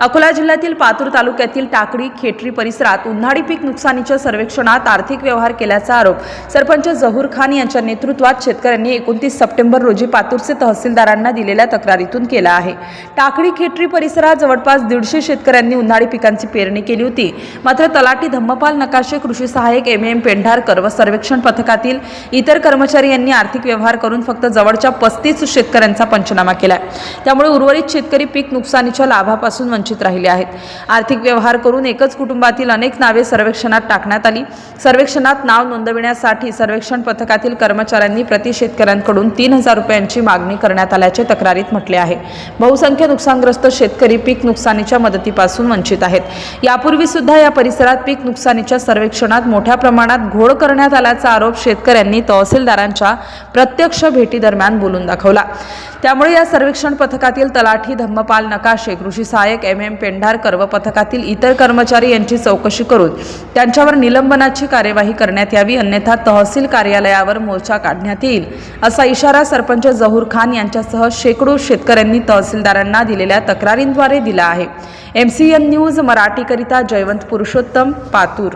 Akola जिल्ह्यातील पातूर तालुक्यातील टाकडी खेटरी परिसरात उन्हाळी पीक नुकसानीच्या सर्वेक्षणात आर्थिक व्यवहार केल्याचा आरोप सरपंच जहूर खान यांच्या नेतृत्वात शेतकऱ्यांनी एकोणतीस सप्टेंबर रोजी पातूरचे तहसीलदारांना दिलेल्या तक्रारीतून केला आहे. टाकडी खेटरी परिसरात जवळपास दीडशे शेतकऱ्यांनी उन्हाळी पिकांची पेरणी केली होती. मात्र तलाठी धम्मपाल नकाशे कृषी सहाय्यक एम. एम. पेंढारकर व सर्वेक्षण पथकातील इतर कर्मचारी यांनी आर्थिक व्यवहार करून फक्त जवळच्या पस्तीस शेतकऱ्यांचा पंचनामा केला त्यामुळे उर्वरित शेतकरी पीक नुकसानीच्या लाभापासून वंचित राहिले आहेत. आर्थिक व्यवहार करून एकच कुटुंबातील अनेक नावे सर्वेक्षणात टाकण्यात आली. सर्वेक्षणात नाव नोंदविण्यासाठी सर्वेक्षण पथकातील कर्मचाऱ्यांनी प्रति शेतकऱ्यांकडून तीन हजार रुपयांची मागणी करण्यात आल्याचे तक्रारीत म्हटले आहे. बहुसंख्य नुकसानग्रस्त शेतकरी पीक नुकसानीच्या मदतीपासून वंचित आहेत. यापूर्वी सुद्धा या परिसरात पीक नुकसानीच्या सर्वेक्षणात मोठ्या प्रमाणात घोळ करण्यात आल्याचा आरोप शेतकऱ्यांनी तहसीलदारांच्या प्रत्यक्ष भेटीदरम्यान बोलून दाखवला. त्यामुळे या सर्वेक्षण पथकातील तलाठी धम्मपाल नकाशे कृषी सहाय्यक एम. एम. पेंढारकर व पथकातील इतर कर्मचारी यांची चौकशी करून त्यांच्यावर निलंबनाची कार्यवाही करण्यात यावी अन्यथा तहसील कार्यालयावर मोर्चा काढण्यात येईल असा इशारा सरपंच जहूर खान यांच्यासह शेकडो शेतकऱ्यांनी तहसीलदारांना दिलेल्या तक्रारींद्वारे दिला आहे. एम सी एन न्यूज मराठीकरिता जयवंत पुरुषोत्तम पातूर.